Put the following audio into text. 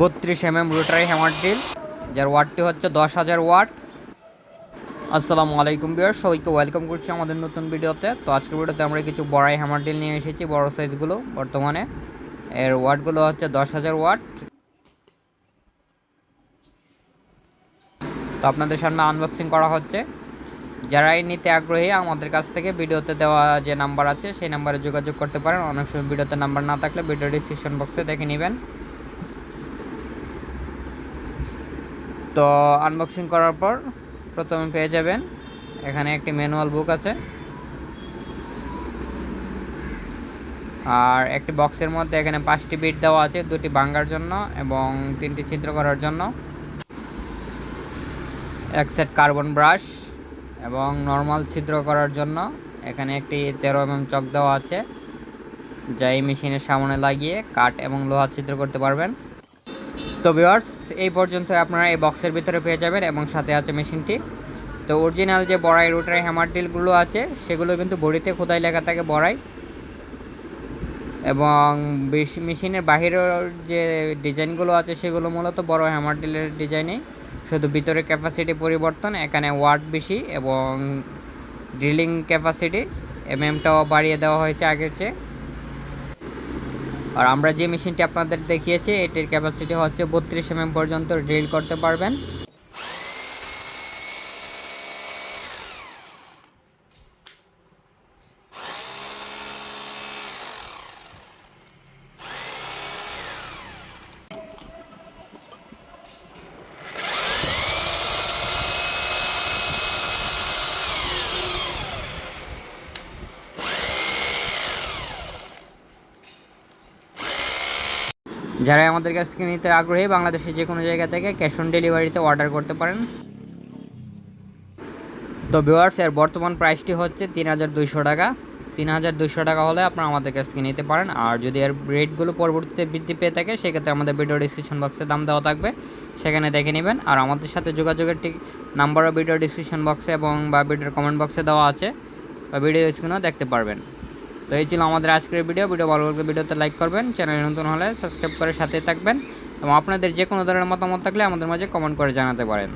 বত্রিশ M M rotary hammer drill, যার ওয়াটটি হচ্ছে দশ হাজার ওয়াট। আসসালামু আলাইকুম বিয়ার সবাইকে ওয়েলকাম করছি আমাদের নতুন ভিডিওতে। তো আজকের ভিডিওতে আমরা কিছু বড়াই হ্যামার ড্রিল নিয়ে এসেছি, বড় সাইজগুলো বর্তমানে। এর ওয়াটগুলো হচ্ছে দশ হাজার ওয়াট। তো আপনাদের সামনে আনবক্সিং করা হচ্ছে। যারাই নিতে আগ্রহী, আমাদের কাছ থেকে ভিডিওতে দেওয়া যে নাম্বার আছে, সেই নাম্বারে যোগাযোগ করতে পারেন। অনেক সময় ভিডিওতে নাম্বার না থাকলে ভিডিও ডিসক্রিপশন বক্সে দেখে নেবেন। তো আনবক্সিং করার পর প্রথমে পেয়ে যাবেন। এখানে একটি ম্যানুয়াল বুক আছে। আর একটি বক্সের মধ্যে এখানে পাঁচটি বিট দেওয়া আছে, দুটি ভাঙ্গার জন্য এবং তিনটি ছিদ্র করার জন্য। এক সেট কার্বন ব্রাশ এবং নর্মাল ছিদ্র করার জন্য এখানে একটি তেরো এম চক দেওয়া আছে। যা এই মেশিনের সামনে লাগিয়ে কাঠ এবং লোহা ছিদ্র করতে পারবেন। তো ভিওয়ার্স এই পর্যন্ত আপনারা এই বক্সের ভিতরে পেয়ে যাবেন এবং সাথে আছে মেশিনটি। তো অরিজিনাল যে বড়াই রুটার হ্যামার ডিলগুলো আছে, সেগুলো কিন্তু বড়িতে খোদাই লেখা থাকে বড়াই। এবং মেশিনের বাহিরের যে ডিজাইনগুলো আছে, সেগুলো মূলত বড় হ্যামার ডিলের ডিজাইনেই। শুধু ভিতরে ক্যাপাসিটি পরিবর্তন, এখানে ওয়াট বেশি এবং ড্রিলিং ক্যাপাসিটি এমএমটাও বাড়িয়ে দেওয়া হয়েছে আগের চেয়ে। আর আমরা যে মেশিনটি আপনাদের দেখিয়েছি, এটির ক্যাপাসিটি হচ্ছে বত্রিশ এমএম পর্যন্ত ড্রিল করতে পারবেন। যারা আমাদের কাছ থেকে নিতে আগ্রহী, বাংলাদেশের যে কোনো জায়গা থেকে ক্যাশ অন ডেলিভারিতে অর্ডার করতে পারেন। তো ভিওয়ার্স এর বর্তমান প্রাইসটি হচ্ছে তিন হাজার দুইশো টাকা। তিন হাজার দুইশো টাকা হলে আপনারা আমাদের কাছ থেকে নিতে পারেন। আর যদি এর রেটগুলো পরবর্তীতে বৃদ্ধি পেয়ে থাকে, সেক্ষেত্রে আমাদের ভিডিও ডিসক্রিপশন বক্সে দাম দেওয়া থাকবে। সেখানে দেখে নেবেন। আর আমাদের সাথে যোগাযোগের ঠিক নাম্বারও ভিডিও ডিসক্রিপশন বক্সে এবং বা ভিডিওর কমেন্ট বক্সে দেওয়া আছে। বা ভিডিও স্ক্রিনেও দেখতে পারবেন। তো এই ছিল আমাদের আজকের ভিডিও ভিডিও ভালো লাগলে ভিডিওতে লাইক করবেন চ্যানেল নতুন হলে সাবস্ক্রাইব করে সাথে থাকবেন। এবং আপনাদের যে কোনো ধরনের মতামত থাকলে আমাদের মাঝে কমেন্ট করে জানাতে পারেন।